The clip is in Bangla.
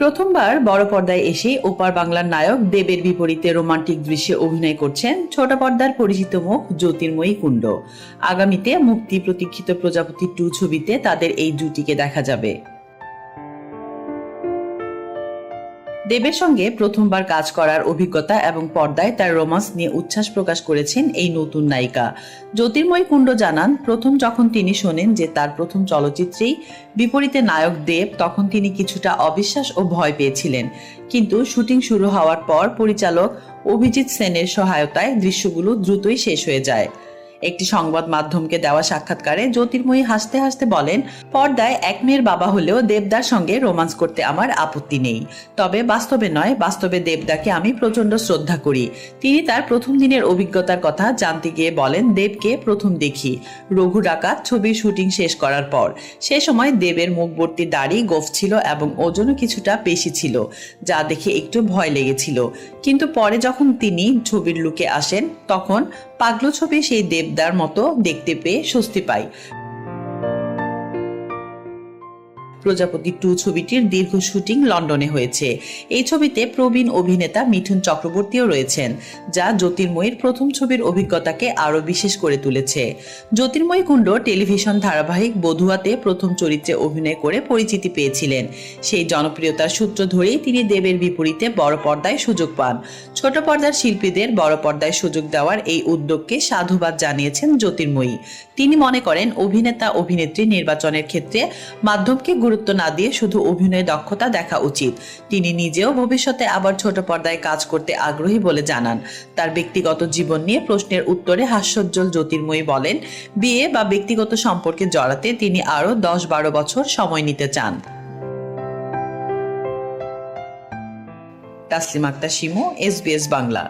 প্রথমবার বড় পর্দায় এসে ওপার বাংলার নায়ক দেবের বিপরীতে রোমান্টিক দৃশ্যে অভিনয় করছেন ছোট পর্দার পরিচিত মুখ জ্যোতির্ময়ী কুণ্ড। আগামীতে মুক্তি প্রতীক্ষিত প্রজাপতি টু ছবিতে তাদের এই জুটিকে দেখা যাবে। দেবের সঙ্গে প্রথমবার কাজ করার অভিজ্ঞতা এবং পর্দায় তার রোমান্স নিয়ে উচ্ছ্বাস প্রকাশ করেছেন এই নতুন নায়িকা। জ্যোতির্ময় কুণ্ড জানান, প্রথম যখন তিনি শোনেন যে তার প্রথম চলচ্চিত্রেই বিপরীতে নায়ক দেব, তখন তিনি কিছুটা অবিশ্বাস ও ভয় পেয়েছিলেন। কিন্তু শুটিং শুরু হওয়ার পর পরিচালক অভিজিৎ সেনের সহায়তায় দৃশ্যগুলো দ্রুতই শেষ হয়ে যায়। একটি সংবাদ মাধ্যমকে দেওয়া সাক্ষাৎকারে জ্যোতির্ময়ী হাসতে হাসতে বলেন, পর্দায় এক মেয়ের বাবা হলেও দেবদার সঙ্গে রোমান্স করতে আমার আপত্তি নেই। তবে বাস্তবে নয়, বাস্তবে দেবদাকে আমি প্রচণ্ড শ্রদ্ধা করি। তিনি তার প্রথম দিনের অভিজ্ঞতার কথা জানতে গিয়ে বলেন, দেবকে প্রথম দেখি। রঘু ডাকাত ছবির শুটিং শেষ করার পর। সে সময় দেবের মুখবর্তী দাড়ি গোফ ছিল এবং ওজনও কিছুটা বেশি ছিল, যা দেখে একটু ভয় লেগেছিল। কিন্তু পরে যখন তিনি ছবির লুকে আসেন, তখন পাগলু ছবি সেই দেবদার মতো দেখতে পেয়ে স্বস্তি পাই। প্রজাপতি টু ছবিটির দীর্ঘ শুটিং লন্ডনে হয়েছে। এই ছবিতে প্রবীণ অভিনেতা মিঠুন চক্রবর্তীও রয়েছেন, যা জ্যোতির্ময়ীর প্রথম ছবির অভিজ্ঞতাকে আরও বিশেষ করে তুলেছে। জ্যোতির্ময়ী কুণ্ড টেলিভিশন ধারাবাহিক বধুয়াতে প্রথম চরিত্রে অভিনয় করে পরিচিতি পেয়েছিলেন। সেই জনপ্রিয়তার সূত্র ধরেই তিনি দেবের বিপরীতে বড় পর্দায় সুযোগ পান। ছোট পর্দার শিল্পীদের বড় পর্দায় সুযোগ দেওয়ার এই উদ্যোগকে সাধুবাদ জানিয়েছেন জ্যোতির্ময়ী। তিনি মনে করেন অভিনেতা অভিনেত্রী নির্বাচনের ক্ষেত্রে মাধ্যমকে গুরুত্ব না দিয়ে শুধু অভিনয় দক্ষতা দেখা উচিত। তিনি নিজেও ভবিষ্যতে আবার ছোট পর্দায় কাজ করতে আগ্রহী বলে জানান। তার ব্যক্তিগত জীবন নিয়ে প্রশ্নের উত্তরে হাস্যোজ্জ্বল জ্যোতির্ময়ী বলেন, বিয়ে বা ব্যক্তিগত সম্পর্কে জড়াতে তিনি আরও দশ বারো বছর সময় নিতে চান। তাসলিম আক্তার শিমু এসবিএস বাংলা।